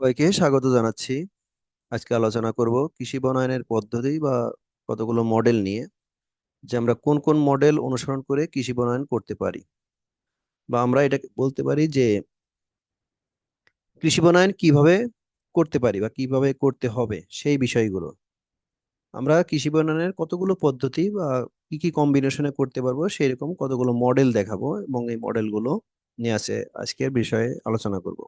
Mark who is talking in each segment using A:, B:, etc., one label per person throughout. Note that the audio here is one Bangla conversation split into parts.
A: সবাইকে স্বাগত জানাচ্ছি। আজকে আলোচনা করব কৃষি বনায়নের পদ্ধতি বা কতগুলো মডেল নিয়ে, যে আমরা কোন কোন মডেল অনুসরণ করে কৃষি বনায়ন করতে পারি। বা আমরা এটা বলতে পারি যে, কৃষি বনায়ন কীভাবে করতে পারি বা কীভাবে করতে হবে সেই বিষয়গুলো। আমরা কৃষি বনায়নের কতগুলো পদ্ধতি বা কি কি কম্বিনেশনে করতে পারব সেই রকম কতগুলো মডেল দেখাবো এবং এই মডেলগুলো নিয়ে আসে আজকের বিষয়ে আলোচনা করব।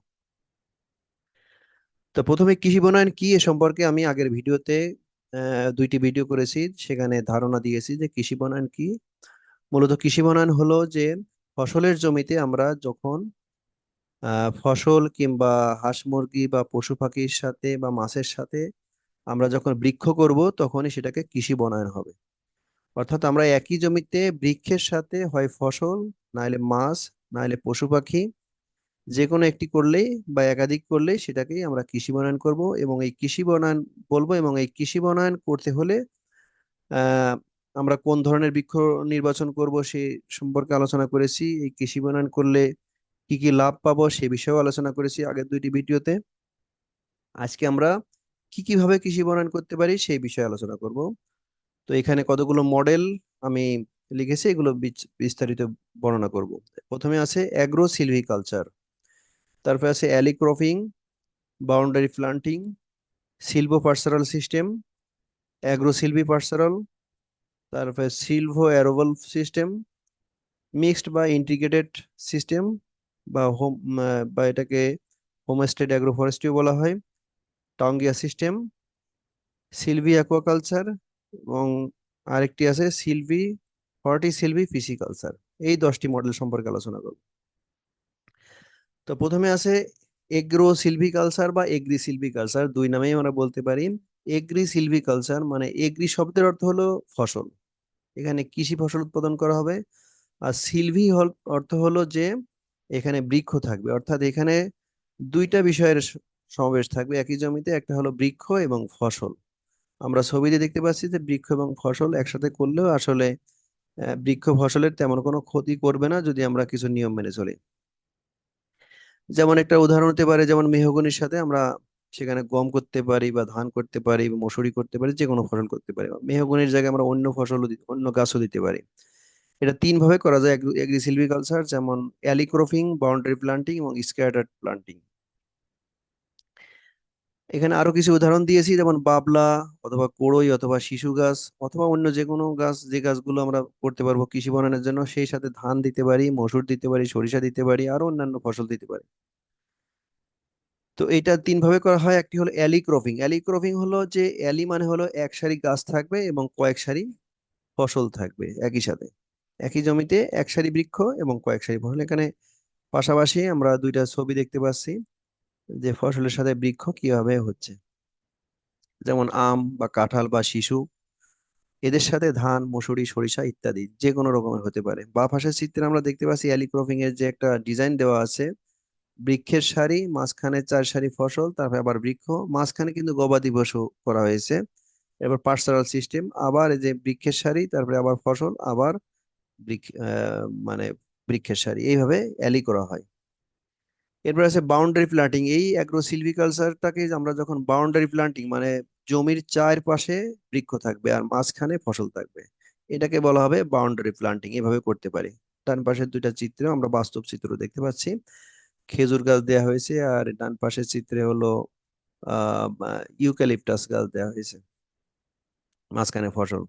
A: তো প্রথমে কৃষি বনায়ন কি এ সম্পর্কে আমি আগের ভিডিওতে দুইটি ভিডিও করেছি, সেখানে ধারণা দিয়েছি যে কৃষি বনায়ন কি। মূলত কৃষি বনায়ন হলো যে ফসলের জমিতে আমরা যখন ফসল কিংবা হাঁস মুরগি বা পশু পাখির সাথে বা মাছের সাথে আমরা যখন বৃক্ষ করব, তখনই সেটাকে কৃষি বনায়ন হবে। অর্থাৎ আমরা একই জমিতে বৃক্ষের সাথে হয় ফসল নাহলে মাছ নাহলে পশু পাখি যে কোনো একটি করলেই বা একাধিক করলেই সেটাকেই আমরা কৃষি বনায়ন করব এবং এই কৃষি বনায়ন বলব এবং এই কৃষি বনায়ন করতে হলে আমরা কোন ধরনের বৃক্ষ নির্বাচন করব সে সম্পর্কে আলোচনা করেছি। এই কৃষি বনায়ন করলে কি কি লাভ পাবো সে বিষয়েও আলোচনা করেছি আগের দুইটি ভিডিওতে। আজকে আমরা কি কীভাবে কৃষি বনায়ন করতে পারি সেই বিষয়ে আলোচনা করব। তো এখানে কতগুলো মডেল আমি লিখেছি, এগুলো বিস্তারিত বর্ণনা করব। প্রথমে আছে অ্যাগ্রো সিলভিকালচার তারপরে আছে alley cropping boundary planting silvopastoral system agrosilvipastoral তারপরে সিলভো অ্যারোভাল সিস্টেম মিক্সড বা ইন্টিগ্রেটেড সিস্টেম বা হোম বা এটাকে হোমস্টেড অ্যাগ্রো ফরেস্ট্রিও বলা হয় টঙ্গিয়া সিস্টেম সিলভি অ্যাকোয়াকালচার এবং আরেকটি আছে সিলভি হর্টি সিলভি ফিসিকালচার এই দশটি মডেল সম্পর্কে আলোচনা করব। তো প্রথমে আছে এগ্রো সিলভিকালচার বা এগ্রি সিলভিকালচার দুই নামেই আমরা বলতে পারি। এগ্রি সিলভিকালচার মানে এগ্রি শব্দের অর্থ হলো ফসল। এখানে কৃষি ফসল উৎপাদন করা হবে। আর সিলভি হল অর্থ হলো যে এখানে বৃক্ষ থাকবে। অর্থাৎ এখানে দুইটা বিষয়ের সমাবেশ থাকবে। একই জমিতে একটা হলো বৃক্ষ এবং ফসল। আমরা ছবিতে দেখতে পাচ্ছি যে বৃক্ষ এবং ফসল একসাথে করলেও আসলে বৃক্ষ ফসলের তেমন কোনো ক্ষতি করবে না যদি আমরা কিছু নিয়ম মেনে চলি। যেমন একটা উদাহরণ হতে পারে, যেমন মেহগনির সাথে আমরা সেখানে গম করতে পারি বা ধান করতে পারি বা মসুরি করতে পারি যে কোনো ফসল করতে পারি। বা মেহগনির জায়গায় আমরা অন্য ফসলও অন্য গাছও দিতে পারি। এটা তিন ভাবে করা যায় এগ্রি সিলভিকালচার যেমন অ্যালিক্রোফিং বাউন্ডারি প্লান্টিং এবং স্ক্যাটার্ড প্লান্টিং এখানে আরও কিছু উদাহরণ দিয়েছি, যেমন বাবলা অথবা কড়ই অথবা শিশু গাছ অথবা অন্য যে কোনো গাছ, যে গাছগুলো আমরা করতে পারব কৃষি বনায়নের জন্য, সেই সাথে ধান দিতে পারি, মসুর দিতে পারি, সরিষা দিতে পারি, আরও অন্যান্য ফসল দিতে পারি। তো এটা তিন ভাবে করা হয়, একটি হলো অ্যালি ক্রপিং অ্যালি ক্রপিং হলো যে অ্যালি মানে হলো এক সারি গাছ থাকবে এবং কয়েক সারি ফসল থাকবে একই সাথে। একই জমিতে এক সারি বৃক্ষ এবং কয়েক সারি ফসল। এখানে পাশাপাশি আমরা দুইটা ছবি দেখতে পাচ্ছি। যে ফসলের সাথে বৃক্ষ কীভাবে হচ্ছে? যেমন আম বা কাঁঠাল বা শিশু, এদের সাথে ধান, মসুরি, সরিষা ইত্যাদি যে কোনো রকমের হতে পারে। বা পাশের চিত্রে আমরা দেখতে পাচ্ছি অ্যালি ক্রপিং এর যে একটা ডিজাইন দেওয়া আছে, বৃক্ষের সারি মাঝখানে চার সারি ফসল, তারপরে আবার বৃক্ষ, মাঝখানে কিন্তু গবাদি পশু করা হয়েছে। এবার পার্সোনাল সিস্টেম, আবার এই যে বৃক্ষের সারি, তারপরে আবার ফসল, আবার বৃক্ষ মানে বৃক্ষের সারি। এইভাবে অ্যালি করা হয়। এরপর আছে বাউন্ডারি প্লান্টিং এই অ্যাগ্রো সিলভিকালচারটাকে আমরা যখন বাউন্ডারি প্লান্টিং মানে জমির চারপাশে বৃক্ষ থাকবে আর মাঝখানে ফসল থাকবে, এটাকে বলা হবে বাউন্ডারি প্লান্টিং এভাবে করতে পারি। ডান পাশের দুইটা চিত্রে আমরা বাস্তব চিত্র দেখতে পাচ্ছি। খেজুর গাছ দেওয়া হয়েছে আর ডান পাশের চিত্রে হলো ইউক্যালিপটাস গাছ দেওয়া হয়েছে, মাঝখানে ফসল।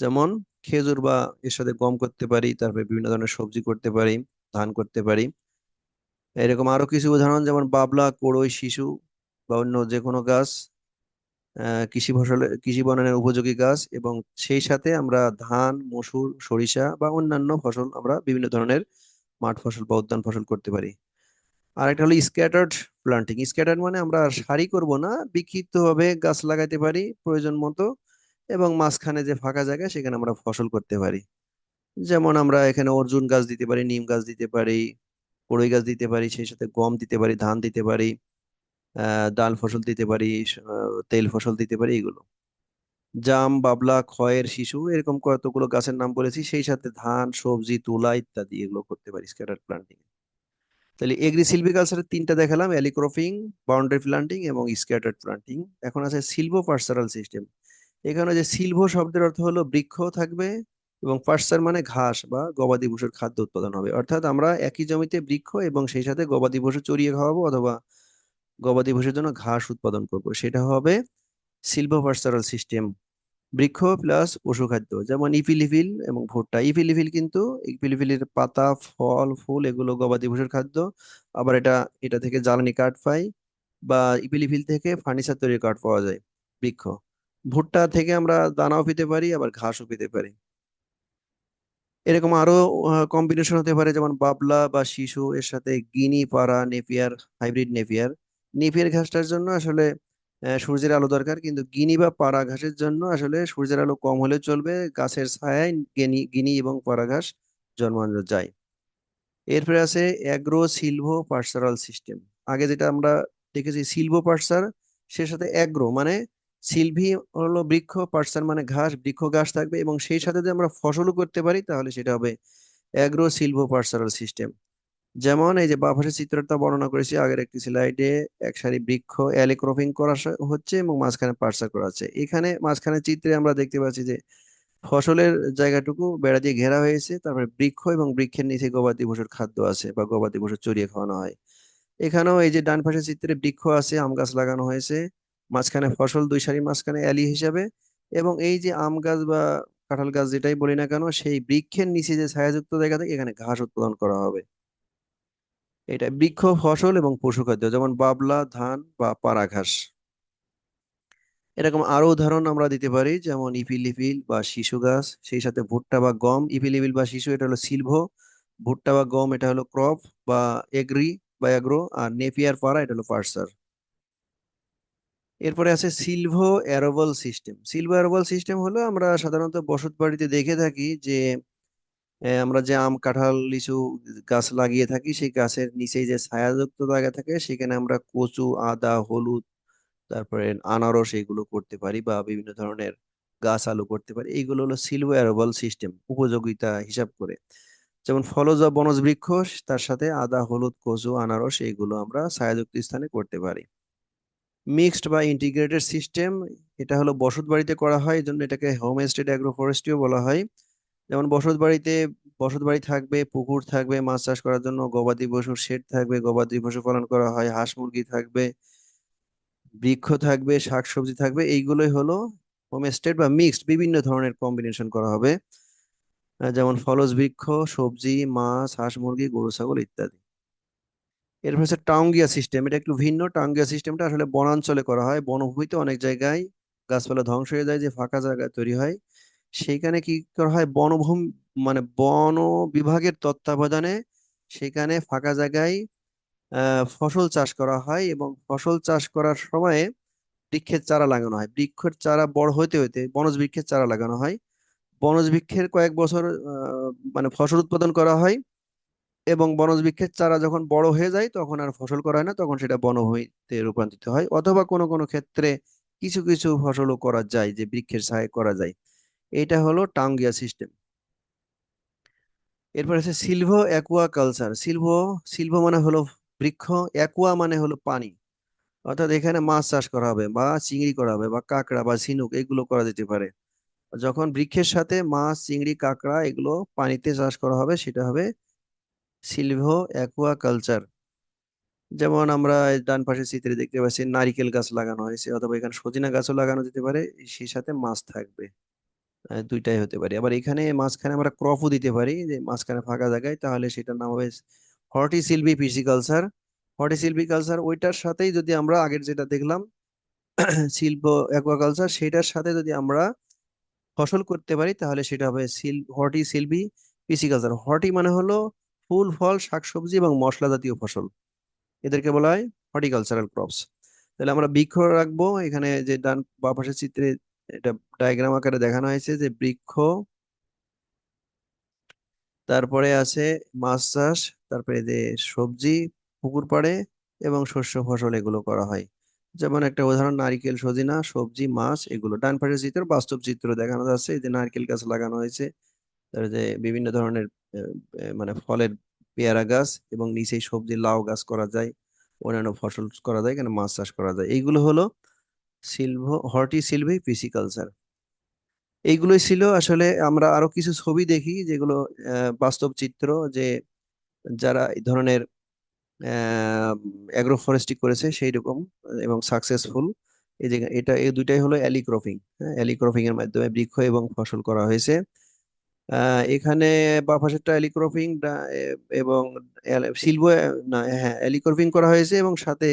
A: যেমন খেজুর বা এর সাথে গম করতে পারি, তারপরে বিভিন্ন ধরনের সবজি করতে পারি, ধান করতে পারি এরকম আরও কিছু উদাহরণ, যেমন বাবলা, কড়ই, শিশু বা অন্য যে কোনো গাছ কৃষি ফসলে, কৃষি বনায়নের উপযোগী গাছ এবং সেই সাথে আমরা ধান, মসুর, সরিষা বা অন্যান্য ফসল আমরা বিভিন্ন ধরনের মাঠ ফসল বা উদ্যান ফসল করতে পারি। আর একটা হলো স্ক্যাটার্ড প্লান্টিং স্ক্যাটার্ড মানে আমরা সারি করব না বিক্ষিপ্ত ভাবে গাছ লাগাইতে পারি প্রয়োজন মতো এবং মাঝখানে যে ফাঁকা জায়গা সেখানে আমরা ফসল করতে পারি। যেমন আমরা এখানে অর্জুন গাছ দিতে পারি, নিম গাছ দিতে পারি কড়ই গাছ দিতে পারি, সেই সাথে গম দিতে পারি, ধান দিতে পারি ডাল ফসল দিতে পারি তেল ফসল দিতে পারি, এগুলো। জাম, বাবলা, খয়ের, শিশু, এরকম কতগুলো গাছের নাম বলেছি, সেই সাথে ধান, সবজি, তুলা ইত্যাদি এগুলো করতে পারি স্ক্যাটার প্লান্টিং তাহলে এগ্রি সিলভিকালচারের তিনটা দেখালাম অ্যালিক্রপিং বাউন্ডারি প্লান্টিং এবং স্ক্যাটার্ড প্লান্টিং এখন আছে সিলভো পার্সারাল সিস্টেম এখানে যে সিলভো শব্দের অর্থ হলো বৃক্ষ থাকবে এবং পার্সার মানে ঘাস বা গবাদি পশুর খাদ্য উৎপাদন হবে। অর্থাৎ আমরা একই জমিতে বৃক্ষ এবং সেই সাথে গবাদি পশু চড়িয়ে খাওয়াবো অথবা গবাদি পশুর জন্য ঘাস উৎপাদন করব। সেটা হবে সিলভো পার্সারাল সিস্টেম বৃক্ষ প্লাস পশু খাদ্য, যেমন ইপিলিফিল এবং ভুট্টা। ইপিলিফিল কিন্তু ইপিলিফিলের পাতা, ফল, ফুল এগুলো গবাদি পশুর খাদ্য। আবার এটা এটা থেকে জ্বালানি কাঠ পাই বা ইপিলিফিল থেকে ফার্নিচার তৈরির কাঠ পাওয়া যায় বৃক্ষ। ভুট্টা থেকে আমরা দানাও পেতে পারি, আবার ঘাসও পেতে পারি। এরকম আরও কম্বিনেশন হতে পারে, যেমন বাবলা বা শিশু, এর সাথে guinea, para, Napier hybrid Napier. Napier ঘাসটার জন্য আসলে সূর্যের আলো দরকার, কিন্তু গিনি বা পাড়া ঘাসের জন্য আসলে সূর্যের আলো কম হলে চলবে, গাছের ছায়ায় গিনি গিনি এবং পাড়া ঘাস জন্মানো যায়। এরপরে আছে অ্যাগ্রো সিলভো পার্সারাল সিস্টেম আগে যেটা আমরা দেখেছি সিলভো পার্সার সে সাথে অ্যাগ্রো মানে সিলভি হলো বৃক্ষ, পার্সার মানে ঘাস, বৃক্ষ ঘাস থাকবে এবং সেই সাথে যদি আমরা ফসলও করতে পারি, তাহলে সেটা হবে অ্যাগ্রো সিলভো পার্সারাল সিস্টেম যেমন এই যে বাফাসের চিত্রটা বর্ণনা করেছি, আগের একটি স্লাইডে এক সারি বৃক্ষ অ্যালিক্রপিং করা হচ্ছে এবং মাঝখানে পার্সার করা আছে। এখানে মাঝখানে চিত্রে আমরা দেখতে পাচ্ছি যে ফসলের জায়গাটুকু বেড়া দিয়ে ঘেরা হয়েছে, তারপরে বৃক্ষ এবং বৃক্ষের নিচে গবাদি পশুর খাদ্য আছে বা গবাদি পশু চড়িয়ে খাওয়ানো হয়। এখানেও এই যে ডান পাশের চিত্রে বৃক্ষ আছে, আম গাছ লাগানো হয়েছে। মাঝখানে ফসল, দুই সারি মাঝখানে অ্যালি হিসাবে এবং এই যে আম গাছ বা কাঁঠাল গাছ যেটাই বলি না কেন, সেই বৃক্ষের নিচে যে ছায়াযুক্ত জায়গা থেকে, এখানে ঘাস উৎপাদন করা হবে। এটা বৃক্ষ, ফসল এবং পশু খাদ্য, যেমন বাবলা, ধান বা পাড়া ঘাস। এরকম আরও উদাহরণ আমরা দিতে পারি, যেমন ইপিলিপিল বা শিশু গাছ, সেই সাথে ভুট্টা বা গম ইপিলিপিল বা শিশু, এটা হলো সিলভো, ভুট্টা বা গম, এটা হলো ক্রপ বা এগ্রি বা অ্যাগ্রো, আর নেপিয়ার পাড়া, এটা হলো পার্সার। এরপরে আছে সিলভো অ্যারোবল সিস্টেম সিলভো অ্যারোবল সিস্টেম হলো আমরা সাধারণত বসত বাড়িতে দেখে থাকি যে আমরা যে আম, কাঁঠাল, লিচু গাছ লাগিয়ে থাকি, সেই গাছের নিচে যে ছায়াযুক্ত জায়গা থাকে, সেখানে আমরা কচু, আদা, হলুদ, তারপরে আনারস এগুলো করতে পারি বা বিভিন্ন ধরনের গাছ আলু করতে পারি। এইগুলো হলো সিলভো অ্যারোবল সিস্টেম উপযোগিতা হিসাব করে। যেমন ফলজ বনজ বৃক্ষ, তার সাথে আদা, হলুদ, কচু, আনারস এগুলো আমরা ছায়াযুক্ত স্থানে করতে পারি। মিক্সড বা ইন্টিগ্রেটেড সিস্টেম, এটা হলো বসত বাড়িতে করা হয় এই জন্য এটাকে হোমস্টেড অ্যাগ্রো ফরেস্ট্রিও বলা হয়। যেমন বসত বাড়িতে বসত বাড়ি থাকবে, পুকুর থাকবে, মাছ চাষ করার জন্য গবাদি পশুর শেড থাকবে, গবাদি পশু পালন করা হয়, হাঁস মুরগি থাকবে, বৃক্ষ থাকবে, শাকসবজি থাকবে, এইগুলোই হলো হোম হোমস্টেড বা মিক্সড বিভিন্ন ধরনের কম্বিনেশন করা হবে। যেমন ফলজ বৃক্ষ, সবজি, মাছ, হাঁস মুরগি, গরু, ছাগল ইত্যাদি। এরপর হচ্ছে টাউঙ্গিয়া সিস্টেম এটা একটু ভিন্ন। টাউঙ্গিয়া সিস্টেমটা আসলে বনাঞ্চলে করা হয়। বনভূমিতে অনেক জায়গায় গাছপালা ধ্বংস হয়ে যায়, যে ফাঁকা জায়গা তৈরি হয়। সেইখানে কি করা হয়? বনভূমি মানে বন বিভাগের তত্ত্বাবধানে সেখানে ফাঁকা জায়গায় ফসল চাষ করা হয় এবং ফসল চাষ করার সময়ে বৃক্ষের চারা লাগানো হয়। বৃক্ষের চারা বড় হতে হতে বনজ বৃক্ষের চারা লাগানো হয়। বনজ বৃক্ষের কয়েক বছর মানে ফসল উৎপাদন করা হয়। এবং বনজ বৃক্ষের চারা যখন বড় হয়ে যায়, তখন আর ফসল করা হয় না, তখন সেটা বনভূমিতে রূপান্তরিত হয় অথবা কোনো কোনো ক্ষেত্রে কিছু কিছু ফসলও করা যায়, যে বৃক্ষের ছায় করা যায়। এটা হলো টাঙ্গিয়া সিস্টেম এরপর আছে সিলভো অ্যাকুয়া কালচার সিলভো সিলভো মানে হলো বৃক্ষ অ্যাকুয়া মানে হলো পানি। অর্থাৎ এখানে মাছ চাষ করা হবে বা চিংড়ি করা হবে বা কাঁকড়া বা ঝিনুক, এগুলো করা যেতে পারে। যখন বৃক্ষের সাথে মাছ, চিংড়ি, কাঁকড়া এগুলো পানিতে চাষ করা হবে, সেটা হবে সিলভো অ্যাকুয়া কালচার যেমন আমরা ডান পাশের চিত্রে দেখতে পাচ্ছি, নারিকেল গাছ লাগানো হয়েছে অথবা এখানে সজিনা গাছও লাগানো যেতে পারে, সেই সাথে মাছ থাকবে। দুইটাই হতে পারে। আবার এখানে মাঝখানে আমরা ক্রপও দিতে পারি, যে মাঝখানে ফাঁকা জায়গায়, তাহলে সেটার নাম হবে হর্টিসিলভি পিসিকালচার হর্টিসিলভিকালচার ওইটার সাথেই যদি আমরা আগের যেটা দেখলাম শিল্প অ্যাকুয়াকালচার সেটার সাথে যদি আমরা ফসল করতে পারি, তাহলে সেটা হবে সিল হর্টিসিলভি পিসিকালচার হর্টি মানে হলো ফুল, ফল, শাকসবজি এবং মশলা জাতীয় ফসল। এদেরকে বলা হয় হর্টিকালচারাল ক্রপস। তাহলে আমরা বৃক্ষ রাখব। এখানে যে ডান বা পাশের চিত্রে এটা ডায়াগ্রাম আকারে দেখানো হয়েছে যে বৃক্ষ, তারপরে আছে মাছ চাষ, তারপরে যে সবজি, পুকুর পাড়ে এবং শস্য ফসল এগুলো করা হয়। যেমন একটা উদাহরণ, নারকেল, সজিনা, সবজি, মাছ, এগুলো। ডান পাশের চিত্র বাস্তব চিত্র দেখানো যাচ্ছে যে নারকেল গাছ লাগানো হয়েছে। যে বিভিন্ন ধরনের মানে ফলের পেয়ারা গাছ এবং নিচে সবজি লাউ গাছ করা যায়, অন্যান্য ফসল করা যায়, এখানে মাছ চাষ করা যায়। এইগুলো হলো সিলভো হর্টি সিলভি পিসিকালচার। এইগুলোই ছিল আসলে আমরা আরও কিছু ছবি দেখি যেগুলো বাস্তব চিত্র যে যারা এই ধরনের অ্যাগ্রো ফরেস্ট্রি করেছে সেই রকম এবং সাকসেসফুল এই যে এটা, এই দুইটাই হলো অ্যালি ক্রপিং হ্যাঁ? অ্যালি ক্রপিং এর মাধ্যমে বৃক্ষ এবং ফসল করা হয়েছে। এখানে বা পাশেরটা এবং সিলভো, না হ্যাঁ করা হয়েছে এবং সাথে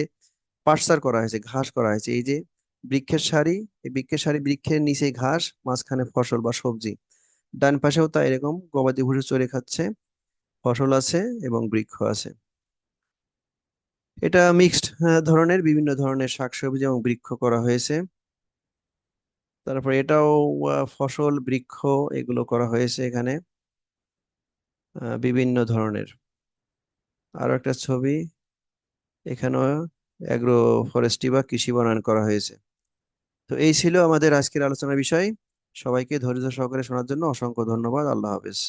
A: পাটসার করা হয়েছে, ঘাস করা হয়েছে। এই যে বৃক্ষের সারি, এই বৃক্ষের সারি বৃক্ষের নিচে ঘাস, মাঝখানে ফসল বা সবজি। ডান পাশেও তাই এরকম, গবাদি ভুষি চড়ে খাচ্ছে, ফসল আছে এবং বৃক্ষ আছে। এটা মিক্সড ধরনের, বিভিন্ন ধরনের শাকসবজি এবং বৃক্ষ করা হয়েছে। তারপর এটাও ফসল, বৃক্ষ এগুলো করা হয়েছে এখানে বিভিন্ন ধরনের। আরও একটা ছবি, এখানেও অ্যাগ্রো ফরেস্ট্রি বা কৃষি বনায়ন করা হয়েছে। তো এই ছিল আমাদের আজকের আলোচনার বিষয়। সবাইকে ধৈর্য সহকারে শোনার জন্য অসংখ্য ধন্যবাদ। আল্লাহ হাফেজ।